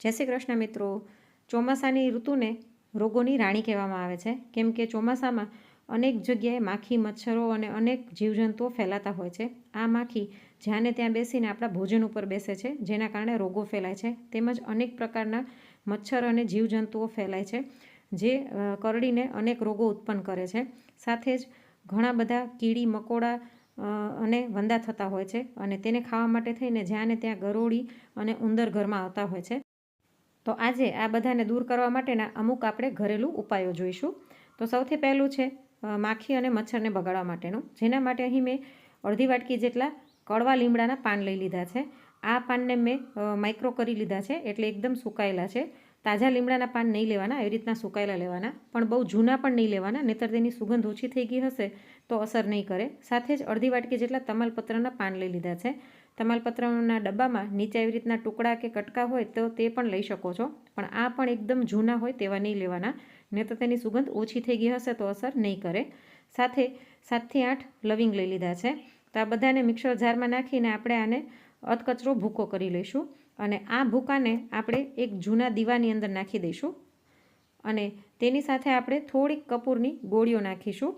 જય શ્રી કૃષ્ણ મિત્રો. ચોમાસાની ઋતુને રોગોની રાણી કહેવામાં આવે છે. કેમ કે ચોમાસામાં અનેક જગ્યાએ માખી, મચ્છરો અને અનેક જીવજંતુઓ ફેલાતા હોય છે. આ માખી જ્યાં ને ત્યાં બેસીને આપણા ભોજન ઉપર બેસે છે, જેના કારણે રોગો ફેલાય છે. તેમજ અનેક પ્રકારના મચ્છર અને જીવજંતુઓ ફેલાય છે, જે કરડીને અનેક રોગો ઉત્પન્ન કરે છે. સાથે જ ઘણા બધા કીડી, મકોડા અને વંદા થતા હોય છે અને તેને ખાવા માટે થઈને જ્યાં ને ત્યાં ગરોળી અને ઉંદર ઘરમાં આવતા હોય છે તો આજે આ બધાને દૂર કરવા માટેના અમુક આપણે ઘરેલું ઉપાયો જોઈશું. તો સૌથી પહેલું છે માખી અને મચ્છરને બગાડવા માટેનું. જેના માટે અહીં મેં અડધી વાટકી જેટલા કડવા લીમડાના પાન લઈ લીધા છે. આ પાનને મેં માઇક્રો કરી લીધા છે, એટલે એકદમ સુકાયેલા છે. તાજા લીમડાના પાન નહીં લેવાના, એવી રીતના સુકાયેલા લેવાના. પણ બહુ જૂના પણ નહીં લેવાના, નહીતર તેની સુગંધ ઓછી થઈ ગઈ હશે તો અસર નહીં કરે. સાથે જ અડધી વાટકી જેટલા તમાલપત્રના પાન લઈ લીધા છે. તમાલપત્રના ડબ્બામાં નીચે એવી રીતના ટુકડા કે કટકા હોય તો તે પણ લઈ શકો છો. પણ આ પણ એકદમ જૂના હોય તેવા નહીં લેવાના. નહીં તો તેની સુગંધ ઓછી થઈ ગઈ હશે તો અસર નહીં કરે. સાથે સાતથી આઠ લવિંગ લઈ લીધા છે. તો આ બધાને મિક્સર જારમાં નાખીને આપણે આને અધકચરો ભૂકો કરી લઈશું અને આ ભૂકાને આપણે એક જૂના દીવાની અંદર નાખી દઈશું. અને તેની સાથે આપણે થોડીક કપૂરની ગોળીઓ નાખીશું.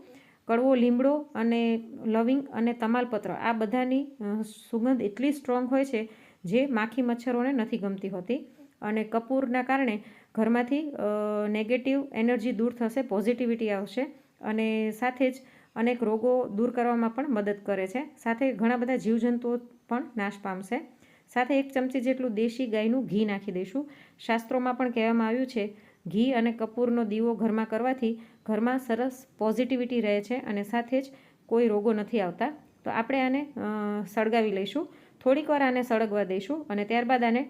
કડવો લીમડો અને લવિંગ અને તમાલપત્ર, આ બધાની સુગંધ એટલી સ્ટ્રોંગ હોય છે જે માખી મચ્છરોને નથી ગમતી હોતી અને કપૂરના કારણે ઘરમાંથી નેગેટિવ એનર્જી દૂર થશે પોઝિટિવિટી આવશે અને સાથે જ અનેક રોગો દૂર કરવામાં પણ મદદ કરે છે. સાથે ઘણા બધા જીવજંતુઓ પણ નાશ પામશે. સાથે એક ચમચી જેટલું દેશી ગાયનું ઘી નાખી દઈશું. શાસ્ત્રોમાં પણ કહેવામાં આવ્યું છે, ઘી અને કપૂરનો દીવો ઘરમાં કરવાથી ઘરમાં સરસ પોઝિટિવિટી રહે છે અને સાથે જ કોઈ રોગો નથી આવતા. તો આપણે આને સળગાવી લઈશું. થોડીક વાર આને સળગવા દઈશું અને ત્યારબાદ આને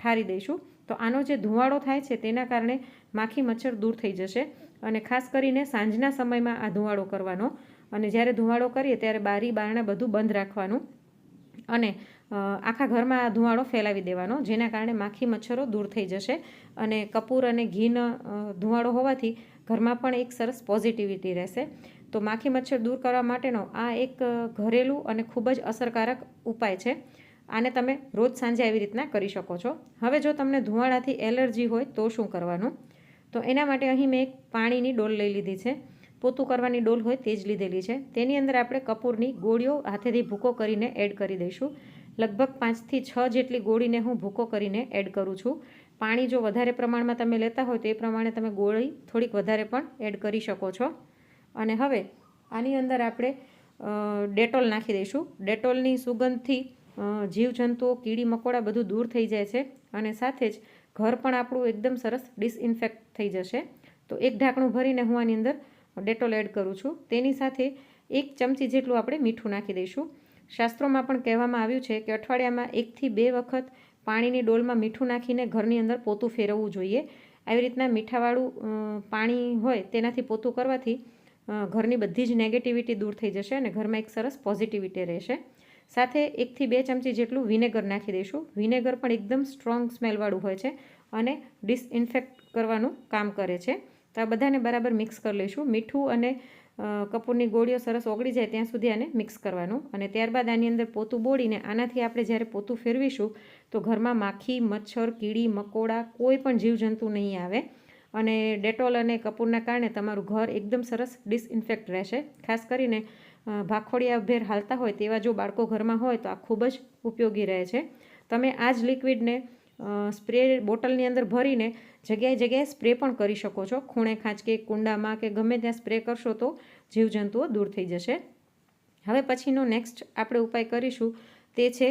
ઠારી દઈશું. તો આનો જે ધુવાળો થાય છે તેના કારણે માખી મચ્છર દૂર થઈ જશે અને ખાસ કરીને સાંજના સમયમાં આ ધુવાળો કરવાનો. અને જ્યારે ધુવાળો કરીએ ત્યારે બારી બારણા બધું બંધ રાખવાનું. અને આખા ઘરમાં ધુવાળો ફેલાવી દેવાનો, જેના કારણે માખી મચ્છરો દૂર થઈ જશે અને કપૂર અને ઘીનો ધુમાડો હોવાથી ઘરમાં પણ એક સરસ પોઝિટિવિટી રહેશે. તો માખી મચ્છર દૂર કરવા માટેનો આ એક ઘરેલું અને ખૂબ જ અસરકારક ઉપાય છે. આને તમે રોજ સાંજે આવી રીતના કરી શકો છો. હવે જો તમને ધુમાડાથી એલર્જી હોય તો શું કરવાનું? તો એના માટે અહીં મેં એક પાણીની ડોલ લઈ લીધી છે. પોતું કરવાની ડોલ હોય તે જ લીધેલી છે. તેની અંદર આપણે કપૂરની ગોળીઓ હાથેથી ભૂકો કરીને એડ કરી દઈશું. લગભગ પાંચથી છ જેટલી ગોળીને હું ભૂકો કરીને એડ કરું છું. પાણી જો વધારે પ્રમાણમાં તમે લેતા હોય તો એ પ્રમાણે તમે ગોળી થોડીક વધારે પણ એડ કરી શકો છો. અને હવે આની અંદર આપણે ડેટોલ નાખી દઈશું. ડેટોલની સુગંધથી જીવજંતુઓ, કીડી, મકોડા બધું દૂર થઈ જાય છે અને સાથે જ ઘર પણ આપણું એકદમ સરસ ડિસઇન્ફેક્ટ થઈ જશે. તો એક ઢાંકણું ભરીને હું આની અંદર ડેટોલ એડ કરું છું. તેની સાથે એક ચમચી જેટલું આપણે મીઠું નાખી દઈશું. શાસ્ત્રોમાં પણ કહેવામાં આવ્યું છે કે અઠવાડિયામાં એકથી બે વખત પાણીની ડોલમાં મીઠું નાખીને ઘરની અંદર પોતું ફેરવવું જોઈએ. આવી રીતના મીઠાવાળું પાણી હોય તેનાથી પોતું કરવાથી ઘરની બધી જ નેગેટિવિટી દૂર થઈ જશે અને ઘરમાં એક સરસ પોઝિટિવિટી રહેશે. સાથે એકથી બે ચમચી જેટલું વિનેગર નાખી દઈશું. વિનેગર પણ એકદમ સ્ટ્રોંગ સ્મેલવાળું હોય છે અને ડિસઇન્ફેક્ટ કરવાનું કામ કરે છે. તો આ બધાને બરાબર મિક્સ કરી લઈશું. મીઠું અને કપૂરની ગોળીઓ સરસ ઓગળી જાય ત્યાં સુધી આને મિક્સ કરવાનું. અને ત્યારબાદ આની અંદર પોતું બોળીને આનાથી આપણે જ્યારે પોતું ફેરવીશું, તો ઘરમાં માખી, મચ્છર, કીડી, મકોડા, કોઈ પણ જીવજંતુ નહીં આવે. અને ડેટોલ અને કપૂરના કારણે તમારું ઘર એકદમ સરસ ડિસઇન્ફેક્ટ રહેશે. ખાસ કરીને ભાખોડિયા ભેર હાલતા હોય તેવા જો બાળકો ઘરમાં હોય તો આ ખૂબ જ ઉપયોગી રહે છે. તમે આ જ લિક્વિડને સ્પ્રે બોટલની અંદર ભરીને જગ્યાએ જગ્યાએ સ્પ્રે પણ કરી શકો છો. ખૂણે ખાંચકે, કુંડામાં કે ગમે ત્યાં સ્પ્રે કરશો તો જીવજંતુઓ દૂર થઈ જશે. હવે પછીનો નેક્સ્ટ આપણે ઉપાય કરીશું તે છે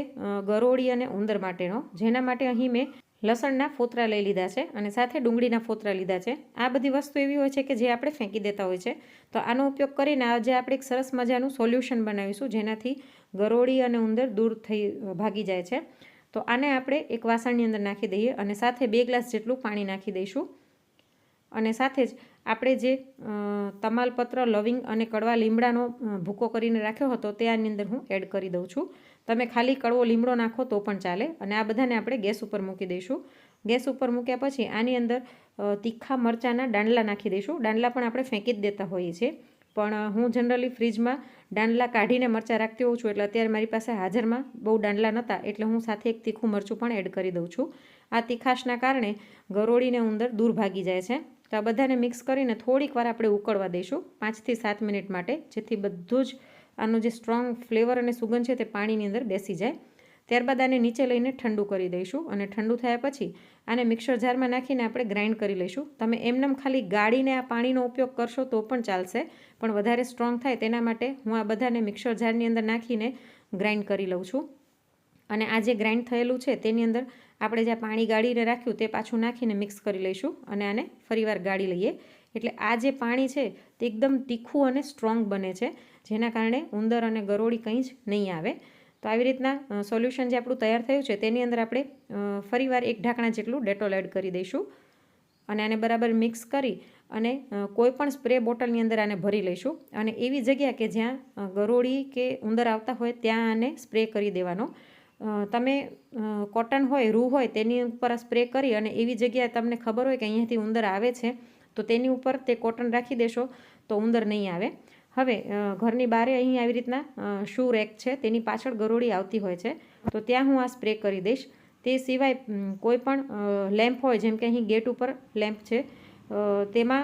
ગરોળી અને ઉંદર માટેનો, જેના માટે અહીં મેં લસણના ફોતરા લઈ લીધા છે અને સાથે ડુંગળીના ફોતરા લીધા છે. આ બધી વસ્તુ એવી હોય છે કે જે આપણે ફેંકી દેતા હોય છે. તો આનો ઉપયોગ કરીને આજે આપણે એક સરસ મજાનું સોલ્યુશન બનાવીશું જેનાથી ગરોળી અને ઉંદર દૂર થઈ ભાગી જાય છે. તો આને આપણે એક વાસણની અંદર નાખી દઈએ અને સાથે બે ગ્લાસ જેટલું પાણી નાખી દઈશું. અને સાથે જ આપણે જે તમાલપત્ર, લવિંગ અને કડવા લીમડાનો ભૂકો કરીને રાખ્યો હતો તે આની અંદર હું એડ કરી દઉં છું. તમે ખાલી કડવો લીમડો નાખો તો પણ ચાલે અને આ બધાને આપણે ગેસ ઉપર મૂકી દઈશું. ગેસ ઉપર મૂક્યા પછી આની અંદર તીખા મરચાંના દાંડલા નાખી દઈશું. દાંડલા પણ આપણે ફેંકી જ દેતા હોઈએ છીએ. પણ હું જનરલી ફ્રીજમાં ડાંડલા કાઢીને મરચાં રાખતી હોઉં છું, એટલે અત્યારે મારી પાસે હાજરમાં બહુ ડાંડલા નહોતા, એટલે હું સાથે એક તીખું મરચું પણ એડ કરી દઉં છું. આ તીખાશના કારણે ગરોળીને ઉંદર દૂર ભાગી જાય છે. તો આ બધાને મિક્સ કરીને થોડીક વાર આપણે ઉકળવા દઈશું, પાંચથી સાત મિનિટ માટે, જેથી બધું જ આનો જે સ્ટ્રોંગ ફ્લેવર અને સુગંધ છે તે પાણીની અંદર બેસી જાય. ત્યારબાદ આને નીચે લઈને ઠંડુ કરી દઈશું અને ઠંડુ થયા પછી આને મિક્સર જારમાં નાખીને આપણે ગ્રાઇન્ડ કરી લઈશું. તમે એમનેમ ખાલી ગાળીને આ પાણીનો ઉપયોગ કરશો તો પણ ચાલશે, પણ વધારે સ્ટ્રોંગ થાય તેના માટે હું આ બધાને મિક્સર જારની અંદર નાખીને ગ્રાઇન્ડ કરી લઉં છું. અને આ જે ગ્રાઇન્ડ થયેલું છે તેની અંદર આપણે જે પાણી ગાળીને રાખ્યું તે પાછું નાખીને મિક્સ કરી લઈશું અને આને ફરીવાર ગાળી લઈએ. એટલે આ જે પાણી છે તે એકદમ તીખું અને સ્ટ્રોંગ બને છે, જેના કારણે ઉંદર અને ગરોળી કંઈ જ નહીં આવે. તો આવી રીતના સોલ્યુશન જે આપણું તૈયાર થયું છે, તેની અંદર આપણે ફરીવાર એક ઢાંકણા જેટલું ડેટોલ એડ કરી દઈશું. અને આને બરાબર મિક્સ કરી અને કોઈ પણ સ્પ્રે બોટલની અંદર આને ભરી લઈશું. અને એવી જગ્યા કે જ્યાં ગરોળી કે ઉંદર આવતા હોય, ત્યાં આને સ્પ્રે કરી દેવાનો. તમે કોટન હોય રૂ હોય, તેની ઉપર સ્પ્રે કરી અને એવી જગ્યાએ તમને ખબર હોય કે અહીંયાથી ઉંદર આવે છે, તો તેની ઉપર તે કોટન રાખી દેશો, તો ઉંદર નહીં આવે. હવે ઘરની બારે અહીં આવી રીતના શૂ રેક છે, તેની પાછળ ગરોળી આવતી હોય છે. તો ત્યાં હું આ સ્પ્રે કરી દઈશ. તે સિવાય કોઈ પણ લેમ્પ હોય, જેમ કે અહીં ગેટ ઉપર લેમ્પ છે તેમાં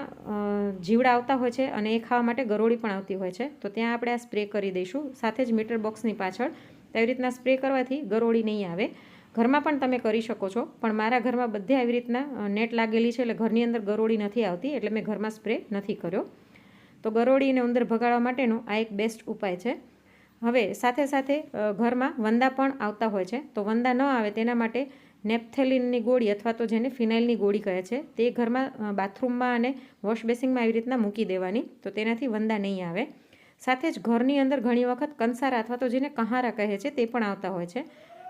જીવડા આવતા હોય છે અને એ ખાવા માટે ગરોળી પણ આવતી હોય છે. તો ત્યાં આપણે આ સ્પ્રે કરી દઈશું. સાથે જ મીટર બોક્સની પાછળ આવી રીતના સ્પ્રે કરવાથી ગરોળી નહીં આવે. ઘરમાં પણ તમે કરી શકો છો, પણ મારા ઘરમાં બધે આવી રીતના નેટ લાગેલી છે એટલે ઘરની અંદર ગરોળી નથી આવતી, એટલે મેં ઘરમાં સ્પ્રે નથી કર્યો. તો ગરોળીને ઉંદર ભગાડવા માટેનો આ એક બેસ્ટ ઉપાય છે. હવે સાથે સાથે ઘરમાં વંદા પણ આવતા હોય છે. તો વંદા ન આવે તેના માટે નેપથેલિનની ગોળી અથવા તો જેને ફિનાઇલની ગોળી કહે છે, તે ઘરમાં બાથરૂમમાં અને વોશ આવી રીતના મૂકી દેવાની, તો તેનાથી વંદા નહીં આવે. સાથે જ ઘરની અંદર ઘણી વખત કંસારા અથવા તો જેને કહારા કહે છે, તે પણ આવતા હોય છે.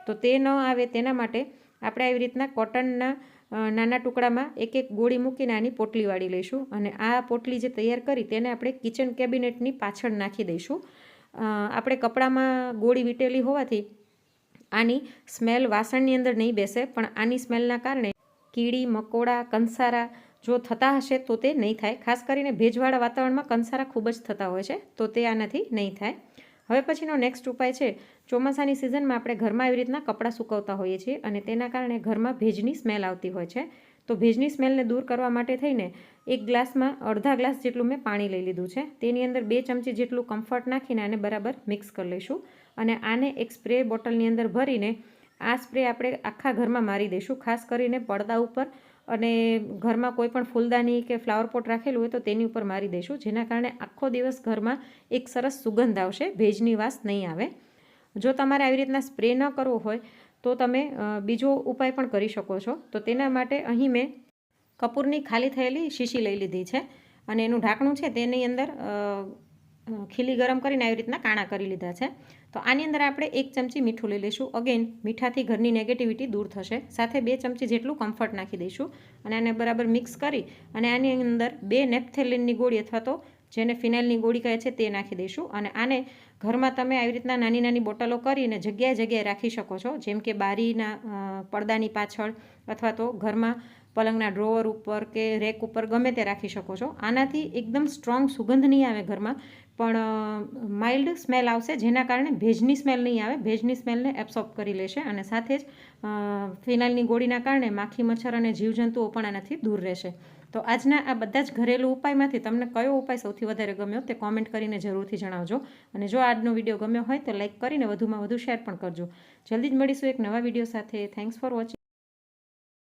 તો તે ન આવે તેના માટે આપણે આવી રીતના કોટનના નાના ટુકડામાં એક એક ગોળી મૂકીને આની પોટલી વાળી લઈશું અને આ પોટલી જે તૈયાર કરી તેને આપણે કિચન કેબિનેટની પાછળ નાખી દઈશું. આપણે કપડામાં ગોળી વીટેલી હોવાથી આની સ્મેલ વાસણની અંદર નહીં બેસે, પણ આની સ્મેલના કારણે કીડી, મકોડા, કંસારા જો થતા હશે તો તે નહીં થાય. ખાસ કરીને ભેજવાળા વાતાવરણમાં કંસારા ખૂબ જ થતા હોય છે, તો તે આનાથી નહીં થાય. હવે પછીનો નેક્સ્ટ ઉપાય છે. ચોમાસાની સિઝનમાં આપણે ઘરમાં એવી રીતના કપડાં સુકવતા હોઈએ છીએ અને તેના કારણે ઘરમાં ભેજની સ્મેલ આવતી હોય છે. તો ભેજની સ્મેલને દૂર કરવા માટે થઈને એક ગ્લાસમાં અડધા ગ્લાસ જેટલું મેં પાણી લઈ લીધું છે. તેની અંદર બે ચમચી જેટલું કમ્ફર્ટ નાખીને આને બરાબર મિક્સ કરી લઈશું. અને આને એક સ્પ્રે બોટલની અંદર ભરીને આ સ્પ્રે આપણે આખા ઘરમાં મારી દઈશું, ખાસ કરીને પડદા ઉપર અને ઘરમાં કોઈ પણ ફૂલદાની કે ફ્લાવર પોટ રાખેલું હોય તો તેની ઉપર મારી દઈશું, જેના કારણે આખો દિવસ ઘરમાં એક સરસ સુગંધ આવશે, ભેજની વાસ નહીં આવે. જો તમારે આવી રીતના સ્પ્રે ન કરવો હોય તો તમે બીજો ઉપાય પણ કરી શકો છો. તો તેના માટે અહીં મેં કપૂરની ખાલી થયેલી શીશી લઈ લીધી છે અને એનું ઢાંકણું છે તેની અંદર ખીલી ગરમ કરીને આવી રીતના કાણા કરી લીધા છે. તો આની અંદર આપણે એક ચમચી મીઠું લઈ લઈશું. અગેન મીઠાથી ઘરની નેગેટિવિટી દૂર થશે. સાથે બે ચમચી જેટલું કમ્ફર્ટ નાખી દઈશું અને આને બરાબર મિક્સ કરી અને આની અંદર બે નેપથેલિનની ગોળી અથવા તો જેને ફિનાઇલની ગોળી કહે છે તે નાખી દઈશું. અને આને ઘરમાં તમે આવી રીતના નાની નાની બોટલો કરીને જગ્યાએ જગ્યાએ રાખી શકો છો. જેમ કે બારીના પડદાની પાછળ અથવા તો ઘરમાં પલંગના ડ્રોવર ઉપર કે રેક ઉપર ગમે તે રાખી શકો છો. આનાથી એકદમ સ્ટ્રોંગ સુગંધ નહીં આવે ઘરમાં. પણ માઇલ્ડ સ્મેલ આવશે, જેના કારણે ભેજની સ્મેલ નહીં આવે. ભેજની સ્મેલને એબ્સોર્બ કરી લેશે અને સાથે જ ફિનાઇલની ગોળીના કારણે માખી, મચ્છર અને જીવજંતુઓ પણ આનાથી દૂર રહેશે. તો આજના આ બધા જ ઘરેલું ઉપાયમાંથી તમને કયો ઉપાય સૌથી વધારે ગમ્યો તે કોમેન્ટ કરીને જરૂરથી જણાવજો. અને જો આજનો વીડિયો ગમ્યો હોય તો લાઇક કરીને વધુમાં વધુ શેર પણ કરજો. જલ્દી જ મળીશું એક નવા વીડિયો સાથે. Thanks for watching